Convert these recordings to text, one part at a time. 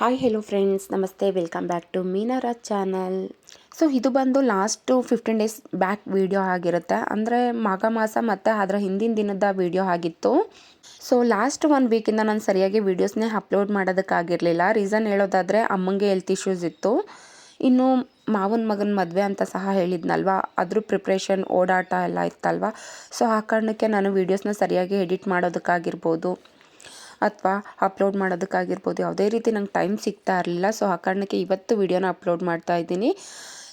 Hi hello friends ನಮಸ್ತೆ welcome back to Meenara channel so ಇದು ಬಂದು last fifteen days back video ಆಗಿರುತ್ತೆ. ಅಂದರೆ ಮಾಘ ಮಾಸ ಮತ್ತು ಅದರ ಹಿಂದಿನ ದಿನದ ವೀಡಿಯೋ ಆಗಿತ್ತು. ಸೊ ಲಾಸ್ಟ್ ಒನ್ ವೀಕಿಂದ ನಾನು ಸರಿಯಾಗಿ ವೀಡಿಯೋಸ್ನೇ ಅಪ್ಲೋಡ್ ಮಾಡೋದಕ್ಕಾಗಿರಲಿಲ್ಲ. ರೀಸನ್ ಹೇಳೋದಾದರೆ ಅಮ್ಮಂಗೆ ಹೆಲ್ತ್ ಇಶ್ಯೂಸ್ ಇತ್ತು. ಇನ್ನು ಮಾವನ ಮಗನ ಮದುವೆ ಅಂತ ಸಹ ಹೇಳಿದ್ನಲ್ವ? ಅದ್ರ ಪ್ರಿಪ್ರೇಷನ್ ಓಡಾಟ ಎಲ್ಲ ಇತ್ತಲ್ವ? ಸೊ ಆ ಕಾರಣಕ್ಕೆ ನಾನು ವೀಡಿಯೋಸ್ನ ಸರಿಯಾಗಿ ಎಡಿಟ್ ಮಾಡೋದಕ್ಕಾಗಿರ್ಬೋದು. ಅಥವಾ ಅಪ್ಲೋಡ್ ಮಾಡೋದಕ್ಕಾಗಿರ್ಬೋದು. ಯಾವುದೇ ರೀತಿ ನಂಗೆ ಟೈಮ್ ಸಿಗ್ತಾ ಇರಲಿಲ್ಲ. ಸೊ ಆ ಕಾರಣಕ್ಕೆ ಇವತ್ತು ವೀಡಿಯೋನ ಅಪ್ಲೋಡ್ ಮಾಡ್ತಾ ಇದ್ದೀನಿ.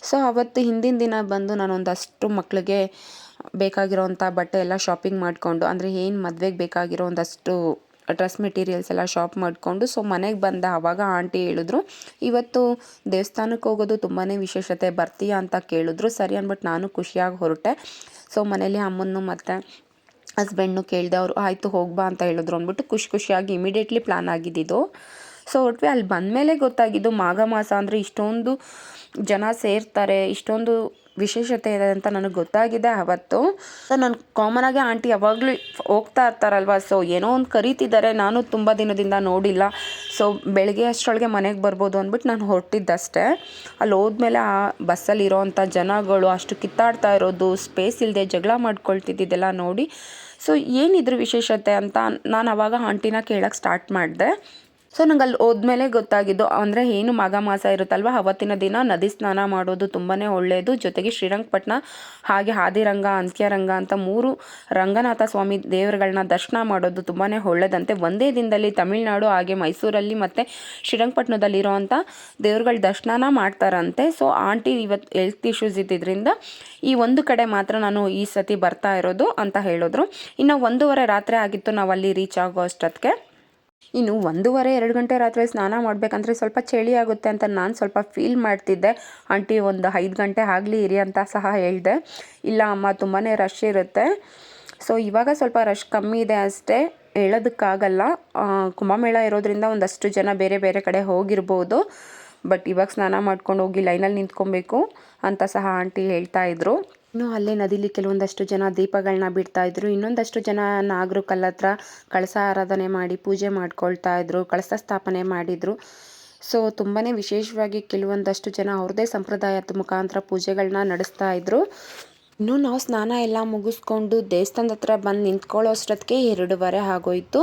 ಸೊ ಅವತ್ತು ಹಿಂದಿನ ದಿನ ಬಂದು ನಾನು ಒಂದಷ್ಟು ಮಕ್ಕಳಿಗೆ ಬೇಕಾಗಿರೋವಂಥ ಬಟ್ಟೆ ಎಲ್ಲ ಶಾಪಿಂಗ್ ಮಾಡಿಕೊಂಡು, ಅಂದರೆ ಏನು ಮದುವೆಗೆ ಬೇಕಾಗಿರೋ ಒಂದಷ್ಟು ಡ್ರೆಸ್ ಮೆಟೀರಿಯಲ್ಸ್ ಎಲ್ಲ ಶಾಪ್ ಮಾಡಿಕೊಂಡು ಸೊ ಮನೆಗೆ ಬಂದ ಆವಾಗ ಆಂಟಿ ಹೇಳಿದ್ರು, ಇವತ್ತು ದೇವಸ್ಥಾನಕ್ಕೆ ಹೋಗೋದು ತುಂಬಾ ವಿಶೇಷತೆ, ಬರ್ತೀಯಾ? ಅಂತ ಕೇಳಿದ್ರು. ಸರಿ ಅಂದ್ಬಿಟ್ಟು ನಾನು ಖುಷಿಯಾಗಿ ಹೊರಟೆ. ಸೊ ಮನೇಲಿ ಅಮ್ಮನ್ನು ಮತ್ತು ಹಸ್ಬೆಂಡ್ನು ಕೇಳಿದೆ ಅವರು ಆಯಿತು ಹೋಗ್ಬಾ ಅಂತ ಹೇಳಿದ್ರು ಅಂದ್ಬಿಟ್ಟು ಖುಷಿ ಖುಷಿಯಾಗಿ ಇಮಿಡಿಯೇಟ್ಲಿ ಪ್ಲ್ಯಾನ್ ಆಗಿದ್ದಿದ್ದು ಸೊ ಒಟ್ವಿ ಅಲ್ಲಿ ಬಂದಮೇಲೆ ಗೊತ್ತಾಗಿದ್ದು ಮಾಘ ಮಾಸ ಅಂದರೆ ಇಷ್ಟೊಂದು ಜನ ಸೇರ್ತಾರೆ, ಇಷ್ಟೊಂದು ವಿಶೇಷತೆ ಇದೆ ಅಂತ ನನಗೆ ಗೊತ್ತಾಗಿದೆ ಅವತ್ತು. ಸೊ ನಾನು ಕಾಮನಾಗಿ ಆಂಟಿ ಯಾವಾಗಲೂ ಹೋಗ್ತಾ ಇರ್ತಾರಲ್ವ, ಸೊ ಏನೋ ಒಂದು ಕರೀತಿದ್ದಾರೆ, ನಾನು ತುಂಬ ದಿನದಿಂದ ನೋಡಿಲ್ಲ. ಸೊ ಬೆಳಗ್ಗೆ ಅಷ್ಟರೊಳಗೆ ಮನೆಗೆ ಬರ್ಬೋದು ಅಂದ್ಬಿಟ್ಟು ನಾನು ಹೊರಟಿದ್ದಷ್ಟೇ. ಅಲ್ಲಿ ಹೋದ್ಮೇಲೆ ಆ ಬಸ್ಸಲ್ಲಿ ಇರೋವಂಥ ಜನಗಳು ಅಷ್ಟು ಕಿತ್ತಾಡ್ತಾ ಇರೋದು ಸ್ಪೇಸ್ ಇಲ್ಲದೆ ಜಗಳ ಮಾಡ್ಕೊಳ್ತಿದ್ದಿದ್ದೆಲ್ಲ ನೋಡಿ. ಸೊ ಏನಿದ್ರು ವಿಶೇಷತೆ ಅಂತ ನಾನು ಅವಾಗ ಆಂಟಿನ ಕೇಳೋಕ್ಕೆ ಸ್ಟಾರ್ಟ್ ಮಾಡಿದೆ. ಸೊ ನಂಗೆ ಅಲ್ಲಿ ಹೋದ್ಮೇಲೆ ಗೊತ್ತಾಗಿದ್ದು, ಅಂದರೆ ಏನು ಮಾಘ ಮಾಸ ಇರುತ್ತಲ್ವ, ಅವತ್ತಿನ ದಿನ ನದಿ ಸ್ನಾನ ಮಾಡೋದು ತುಂಬಾ ಒಳ್ಳೆಯದು ಜೊತೆಗೆ ಶ್ರೀರಂಗಪಟ್ಟಣ ಹಾಗೆ ಆದಿರಂಗ ಅಂತ್ಯರಂಗ ಅಂತ ಮೂರು ರಂಗನಾಥ ಸ್ವಾಮಿ ದೇವರುಗಳನ್ನ ದರ್ಶನ ಮಾಡೋದು ತುಂಬಾ ಒಳ್ಳೆಯದಂತೆ ಒಂದೇ ದಿನದಲ್ಲಿ ತಮಿಳುನಾಡು, ಹಾಗೆ ಮೈಸೂರಲ್ಲಿ ಮತ್ತು ಶ್ರೀರಂಗಪಟ್ಟಣದಲ್ಲಿರೋವಂಥ ದೇವ್ರುಗಳ ದರ್ಶನನ ಮಾಡ್ತಾರಂತೆ. ಸೊ ಆಂಟಿ ಇವತ್ತು ಹೆಲ್ತ್ ಇಶ್ಯೂಸ್ ಇದ್ದಿದ್ದರಿಂದ ಈ ಒಂದು ಕಡೆ ಮಾತ್ರ ನಾನು ಈ ಸತಿ ಬರ್ತಾ ಇರೋದು ಅಂತ ಹೇಳಿದ್ರು. ಇನ್ನು ಒಂದೂವರೆ ರಾತ್ರಿ ಆಗಿತ್ತು ನಾವು ಅಲ್ಲಿ ರೀಚ್ ಆಗೋ ಅಷ್ಟೊತ್ತಿಗೆ ಇನ್ನು ಒಂದೂವರೆ, ಎರಡು ಗಂಟೆ ರಾತ್ರಿ ಸ್ನಾನ ಮಾಡಬೇಕಂದ್ರೆ ಸ್ವಲ್ಪ ಚಳಿ ಆಗುತ್ತೆ ಅಂತ ನಾನು ಸ್ವಲ್ಪ ಫೀಲ್ ಮಾಡ್ತಿದ್ದೆ. ಆಂಟಿ ಒಂದು ಐದು ಗಂಟೆ ಆಗಲಿ ಇರಿ ಅಂತ ಸಹ ಹೇಳಿದೆ. ಇಲ್ಲ ಅಮ್ಮ ತುಂಬಾ ರಶ್ ಇರುತ್ತೆ. ಸೊ ಇವಾಗ ಸ್ವಲ್ಪ ರಶ್ ಕಮ್ಮಿ ಇದೆ ಅಷ್ಟೇ. ಹೇಳೋದಕ್ಕಾಗಲ್ಲ. ಕುಂಭಮೇಳ ಇರೋದ್ರಿಂದ ಒಂದಷ್ಟು ಜನ ಬೇರೆ ಬೇರೆ ಕಡೆ ಹೋಗಿರ್ಬೋದು. ಬಟ್ ಇವಾಗ ಸ್ನಾನ ಮಾಡ್ಕೊಂಡು ಹೋಗಿ ಲೈನಲ್ಲಿ ನಿಂತ್ಕೊಬೇಕು ಅಂತ ಸಹ ಆಂಟಿ ಹೇಳ್ತಾ ಇದ್ರು. ಇನ್ನು ಅಲ್ಲೇ ನದಿಲಿ ಕೆಲವೊಂದಷ್ಟು ಜನ ದೀಪಗಳನ್ನ ಬಿಡ್ತಾ ಇದ್ರು. ಇನ್ನೊಂದಷ್ಟು ಜನ ನಾಗರು ಕಲ್ಲತ್ರ ಕಳಸ ಆರಾಧನೆ ಮಾಡಿ ಪೂಜೆ ಮಾಡ್ಕೊಳ್ತಾ ಇದ್ರು, ಕಳಸ ಸ್ಥಾಪನೆ ಮಾಡಿದ್ರು. ಸೊ ತುಂಬಾ ವಿಶೇಷವಾಗಿ ಕೆಲವೊಂದಷ್ಟು ಜನ ಅವ್ರದ್ದೇ ಸಂಪ್ರದಾಯದ ಮುಖಾಂತರ ಪೂಜೆಗಳನ್ನ ನಡೆಸ್ತಾ ಇದ್ರು. ಇನ್ನು ನಾವು ಸ್ನಾನ ಎಲ್ಲ ಮುಗಿಸ್ಕೊಂಡು ದೇವಸ್ಥಾನದ ಹತ್ರ ಬಂದು ನಿಂತ್ಕೊಳ್ಳೋ ಅಷ್ಟೊತ್ತಿಗೆ ಎರಡೂವರೆ ಆಗೋಯ್ತು.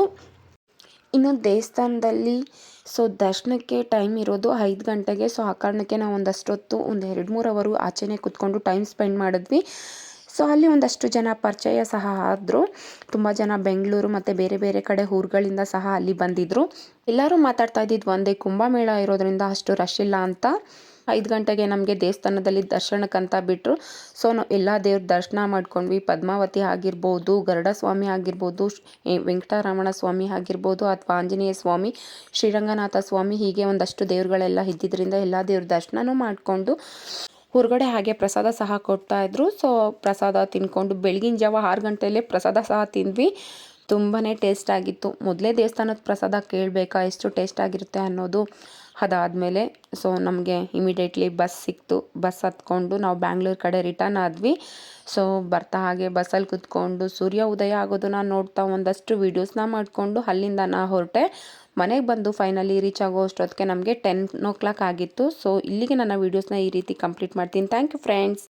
ಇನ್ನು ದೇವಸ್ಥಾನದಲ್ಲಿ, ಸೊ ದರ್ಶನಕ್ಕೆ ಟೈಮ್ ಇರೋದು ಐದು ಗಂಟೆಗೆ. ಸೊ ಆ ಕಾರಣಕ್ಕೆ ನಾವು ಒಂದಷ್ಟೊತ್ತು, ಒಂದು ಎರಡು ಮೂರು ಅವರು ಆಚೆನೇ ಕೂತ್ಕೊಂಡು ಟೈಮ್ ಸ್ಪೆಂಡ್ ಮಾಡಿದ್ವಿ. ಸೊ ಅಲ್ಲಿ ಒಂದಷ್ಟು ಜನ ಪರಿಚಯ ಸಹ ಆದರು. ತುಂಬ ಜನ ಬೆಂಗಳೂರು ಮತ್ತು ಬೇರೆ ಬೇರೆ ಕಡೆ ಊರುಗಳಿಂದ ಸಹ ಅಲ್ಲಿ ಬಂದಿದ್ದರು ಎಲ್ಲರೂ ಮಾತಾಡ್ತಾ ಇದ್ದಿದ್ದು ಒಂದೇ ಕುಂಭಮೇಳ ಇರೋದರಿಂದ ಅಷ್ಟು ರಶ್ ಇಲ್ಲ ಅಂತ. ಐದು ಗಂಟೆಗೆ ನಮಗೆ ದೇವಸ್ಥಾನದಲ್ಲಿ ದರ್ಶನಕ್ಕಂತ ಬಿಟ್ಟರು ಸೊ ನಾವು ಎಲ್ಲ ದೇವ್ರ ದರ್ಶನ ಮಾಡ್ಕೊಂಡ್ವಿ. ಪದ್ಮಾವತಿ ಆಗಿರ್ಬೋದು ಗರುಡ ಸ್ವಾಮಿ ಆಗಿರ್ಬೋದು ವೆಂಕಟರಮಣ ಸ್ವಾಮಿ ಆಗಿರ್ಬೋದು, ಅಥವಾ ಆಂಜನೇಯ ಸ್ವಾಮಿ, ಶ್ರೀರಂಗನಾಥ ಸ್ವಾಮಿ ಹೀಗೆ ಒಂದಷ್ಟು ದೇವ್ರುಗಳೆಲ್ಲ ಇದ್ದಿದ್ದರಿಂದ ಎಲ್ಲ ದೇವ್ರ ದರ್ಶನನೂ ಮಾಡಿಕೊಂಡು ಹೊರಗಡೆ ಹಾಗೆ ಪ್ರಸಾದ ಸಹ ಕೊಡ್ತಾಯಿದ್ರು ಸೊ ಪ್ರಸಾದ ತಿನ್ಕೊಂಡು ಬೆಳಗಿನ ಜಾವ ಆರು ಗಂಟೆಯಲ್ಲೇ ಪ್ರಸಾದ ಸಹ ತಿಂದ್ವಿ. ತುಂಬಾ ಟೇಸ್ಟ್ ಆಗಿತ್ತು. ಮೊದಲೇ ದೇವಸ್ಥಾನದ ಪ್ರಸಾದ ಕೇಳಬೇಕಾ, ಎಷ್ಟು ಟೇಸ್ಟ್ ಆಗಿರುತ್ತೆ ಅನ್ನೋದು ಅದಾದಮೇಲೆ ಸೊ ನಮಗೆ ಇಮಿಡಿಯೇಟ್ಲಿ ಬಸ್ ಸಿಕ್ತು. ಬಸ್ ಹತ್ಕೊಂಡು ನಾವು ಬ್ಯಾಂಗ್ಳೂರು ಕಡೆ ರಿಟರ್ನ್ ಆದ್ವಿ. ಸೊ ಬರ್ತಾ ಹಾಗೆ ಬಸ್ಸಲ್ಲಿ ಕುತ್ಕೊಂಡು, ಸೂರ್ಯ ಉದಯ ಆಗೋದನ್ನ ನೋಡ್ತಾ ಒಂದಷ್ಟು ವೀಡಿಯೋಸ್ನ ಮಾಡಿಕೊಂಡು ಅಲ್ಲಿಂದ ನಾ ಹೊರಟೆ. ಮನೆಗೆ ಬಂದು ಫೈನಲಿ ರೀಚ್ ಆಗೋ ಅಷ್ಟೊತ್ತಿಗೆ ನಮಗೆ ಟೆನ್ ಓ ಕ್ಲಾಕ್ ಆಗಿತ್ತು. ಸೊ ಇಲ್ಲಿಗೆ ನನ್ನ ವೀಡಿಯೋಸ್ನ ಈ ರೀತಿ ಕಂಪ್ಲೀಟ್ ಮಾಡ್ತೀನಿ. Thank you friends